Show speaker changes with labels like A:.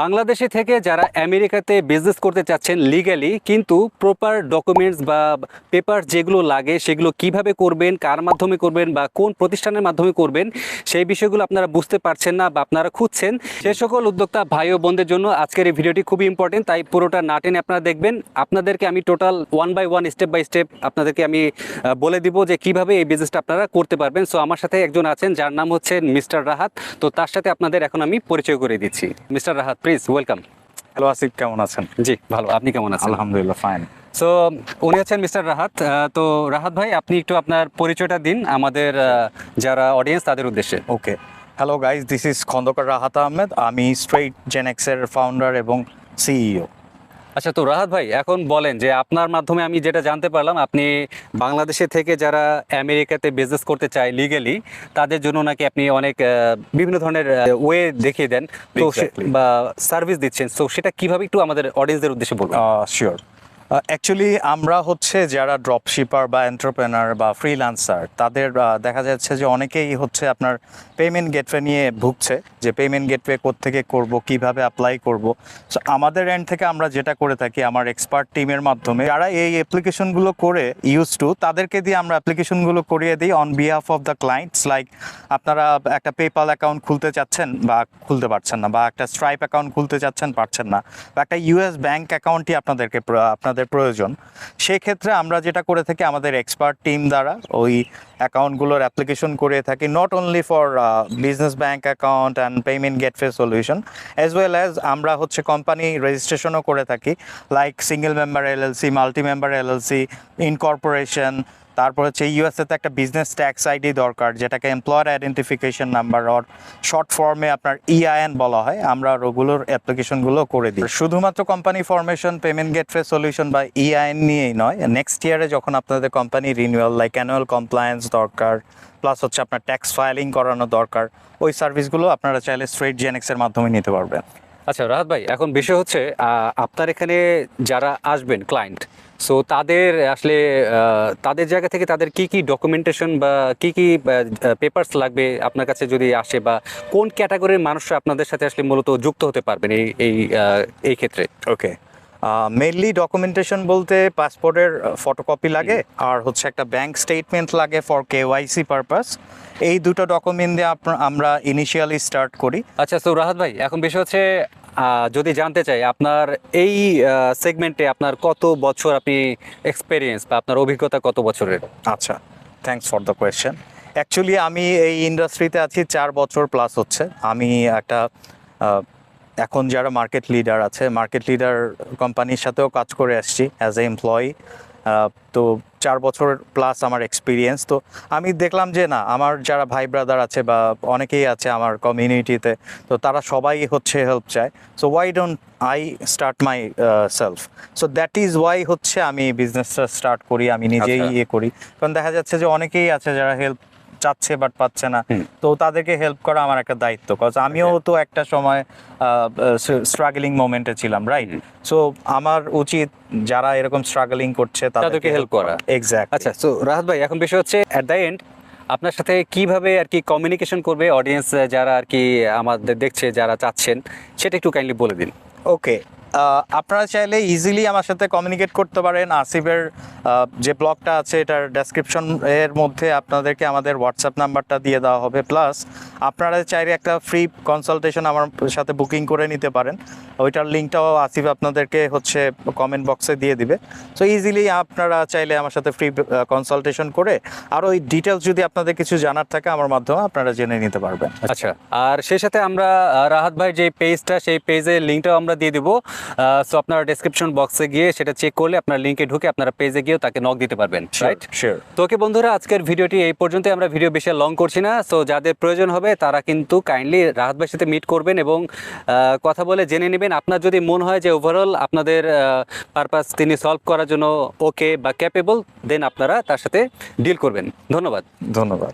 A: বাংলাদেশে থেকে যারা আমেরিকাতে বিজনেস করতে চাচ্ছেন লিগ্যালি কিন্তু প্রপার ডকুমেন্টস বা পেপার যেগুলো লাগে, সেগুলো কীভাবে করবেন, কার মাধ্যমে করবেন বা কোন প্রতিষ্ঠানের মাধ্যমে করবেন, সেই বিষয়গুলো আপনারা বুঝতে পারছেন না বা আপনারা খুঁজছেন। সে সকল উদ্যোক্তা ভাই ও বোনদের জন্য আজকের এই ভিডিওটি খুবই ইম্পর্টেন্ট তাই পুরোটা না টেনে আপনারা দেখবেন। আপনাদেরকে আমি total one by one step by step আপনাদেরকে আমি বলে দিব যে কীভাবে এই বিজনেসটা আপনারা করতে পারবেন। সো আমার সাথে একজন আছেন, যার নাম হচ্ছে মিস্টার রাহাত। তো তার সাথে আপনাদের এখন আমি পরিচয় করে দিচ্ছি। Mister Rahat please welcome.
B: Hello Asif কেমন আছেন?
A: জি ভালো। আপনি কেমন আছেন?
B: আলহামদুলিল্লাহ ফাইন।
A: সো উনি আছেন মিস্টার রাহাত। তো রাহাত ভাই আপনি একটু আপনার পরিচয়টা দিন। আমাদের যারা অডিয়েন্স তাদের উদ্দেশ্যে।
B: Okay hello guys this is Khandakar Rahat Ahmed. আমি স্ট্রেইট জেনেক্সের ফাউন্ডার এবং সিইও
A: আচ্ছা তো রাহাত ভাই এখন বলেন যে আপনার মাধ্যমে আমি যেটা জানতে পারলাম আপনি বাংলাদেশে থেকে যারা আমেরিকাতে বিজনেস করতে চায় লিগেলি তাদের জন্য নাকি আপনি অনেক বিভিন্ন ধরনের ওয়ে দেখিয়ে দেন। তো বা সার্ভিস দিচ্ছেন। তো সেটা কীভাবে একটু আমাদের অডিয়েন্সদের উদ্দেশ্যে বলবেন?
B: শিওর অ্যাকচুয়ালি আমরা হচ্ছে যারা ড্রপ শিপার বা এন্টারপ্রেনার বা ফ্রিল্যান্সার তাদের দেখা যাচ্ছে যে অনেকেই হচ্ছে আপনার পেমেন্ট গেটওয়ে নিয়ে ভুগছে, যে পেমেন্ট গেটওয়ে থেকে করব, কীভাবে অ্যাপ্লাই করব। সো আমাদের এন্ড থেকে আমরা যেটা করে থাকি, আমার এক্সপার্ট টিমের মাধ্যমে, যারা এই অ্যাপ্লিকেশনগুলো করে ইউজ টু তাদেরকে দিয়ে আমরা অ্যাপ্লিকেশনগুলো করিয়ে দিই on behalf of the clients like আপনারা একটা পেপাল অ্যাকাউন্ট খুলতে চাচ্ছেন বা খুলতে পারছেন না, বা একটা স্ট্রাইপ অ্যাকাউন্ট খুলতে চাচ্ছেন পারছেন না, বা একটা ইউএস ব্যাংক অ্যাকাউন্টই আপনাদেরকে প্র- আপনাদের প্রয়োজন। সেক্ষেত্রে আমরা যেটা করে থাকি আমাদের এক্সপার্ট টিম দ্বারা ওই অ্যাকাউন্টগুলোর অ্যাপ্লিকেশন করে থাকি not only for business bank account and payment gateway solution as well as আমরা হচ্ছে কোম্পানি রেজিস্ট্রেশনও করে থাকি like single member LLC multi member LLC incorporation তারপর হচ্ছে ইউএসএতে একটা বিজনেস ট্যাক্স আইডি দরকার, যেটাকে employer identification number or short ফর্মে আপনার ইআইএন বলা হয়। আমরা ওগুলোর অ্যাপ্লিকেশনগুলো করে দিই। শুধুমাত্র company formation payment gateway solution বা ইআইএন নিয়েই নয় নেক্সট ইয়ারে যখন আপনাদের company renewal like annual compliance দরকার প্লাস হচ্ছে আপনার ট্যাক্স ফাইলিং করানো দরকার, ওই সার্ভিসগুলো আপনারা চাইলে স্ট্রেট জেনেক্সের মাধ্যমে নিতে পারবেন।
A: আচ্ছা রাহাত ভাই এখন বিষয় হচ্ছে আপনার এখানে যারা আসবেন ক্লায়েন্ট সো তাদের আসলে তাদের জায়গা থেকে তাদের কি কি ডকুমেন্টেশন বা কি কি পেপারস লাগবে আপনার কাছে যদি আসে বা কোন ক্যাটাগরির মানুষরা আপনাদের সাথে আসলে মূলত যুক্ত হতে পারবেন এই এই এই ক্ষেত্রে?
B: ওকে মেইনলি ডকুমেন্টেশন বলতে পাসপোর্টের ফটোকপি লাগে আর হচ্ছে একটা ব্যাংক স্টেটমেন্ট লাগে ফর কে কেওয়াইসি পারপাস এই দুটো ডকুমেন্ট দিয়ে আমরা ইনিশিয়ালি স্টার্ট করি।
A: আচ্ছা তো রাহাত ভাই এখন বিষয় হচ্ছে যদি জানতে চাই, আপনার এই সেগমেন্টে আপনার কত বছর আপনি এক্সপেরিয়েন্স বা আপনার অভিজ্ঞতা কত বছরের?
B: আচ্ছা thanks for the question actually আমি এই ইন্ডাস্ট্রিতে আছি চার বছর প্লাস হচ্ছে। আমি একটা এখন যারা মার্কেট লিডার আছে মার্কেট লিডার কোম্পানির সাথেও কাজ করে আসছি অ্যাজ এ এমপ্লয়ি তো চার বছর প্লাস আমার এক্সপিরিয়েন্স তো আমি দেখলাম যে না আমার যারা ভাই ব্রাদার আছে বা অনেকেই আছে আমার কমিউনিটিতে তো তারা সবাই হচ্ছে হেল্প চায়। So why don't I start myself so that is why হচ্ছে আমি বিজনেসটা স্টার্ট করি আমি নিজেই
A: আচ্ছা।
B: ইয়ে করি। কারণ দেখা যাচ্ছে যে অনেকেই আছে যারা হেল্প চাচ্ছে বাট পাচ্ছে না। তো তাদেরকে হেল্প করা আমার একটা দায়িত্ব। কজ আমিও তো একটা সময় স্ট্রাগলিং মোমেন্টে ছিলাম রাইট সো আমার উচিত যারা এরকম স্ট্রাগলিং করছে
A: তাদেরকে হেল্প করা।
B: এক্স্যাক্ট
A: আচ্ছা সো রাহাত ভাই এখন বিষয় হচ্ছে অ্যাট দ্য এন্ড আপনার সাথে কীভাবে আর কি কমিউনিকেশন করবে অডিয়েন্স যারা আর কি আমাদের দেখছে যারা চাচ্ছেন সেটা একটু কাইন্ডলি বলে দিন।
B: ওকে আপনারা চাইলে ইজিলি আমার সাথে কমিউনিকেট করতে পারেন। আসিফের যে ব্লগটা আছে, এটার ডেসক্রিপশন এর মধ্যে আপনাদেরকে আমাদের হোয়াটসঅ্যাপ নাম্বারটা দিয়ে দেওয়া হবে। প্লাস আপনারা চাইলে একটা ফ্রি কনসালটেশন আমার সাথে বুকিং করে নিতে পারেন। ওইটার লিঙ্কটাও আসিফ আপনাদেরকে হচ্ছে কমেন্ট বক্সে দিয়ে দিবে। সো ইজিলি আপনারা চাইলে আমার সাথে ফ্রি কনসালটেশন করে আর ওই ডিটেলস যদি আপনাদের কিছু জানার থাকে আমার মাধ্যমে আপনারা জেনে নিতে পারবেন।
A: আচ্ছা আর সেই সাথে আমরা রাহাত ভাই যে পেজটা সেই পেজের লিঙ্কটাও আমরা দিয়ে দিব। সো আপনারা ডেসক্রিপশন বক্সে গিয়ে সেটা চেক করলে আপনার লিঙ্কে ঢুকে আপনারা পেজে গিয়েও তাকে নক দিতে পারবেন রাইট তো ওকে বন্ধুরা আজকের ভিডিওটি এই পর্যন্ত আমরা ভিডিও বেশি লং করছি না। সো যাদের প্রয়োজন হবে তারা কিন্তু কাইন্ডলি রাহাত ভাইয়ের সাথে মিট করবেন এবং কথা বলে জেনে নেবেন। আপনার যদি মন হয় যে ওভারঅল আপনাদের পারপাস তিনি সলভ করার জন্য ওকে বা ক্যাপেবল দেন আপনারা তার সাথে ডিল করবেন। ধন্যবাদ।
B: ধন্যবাদ।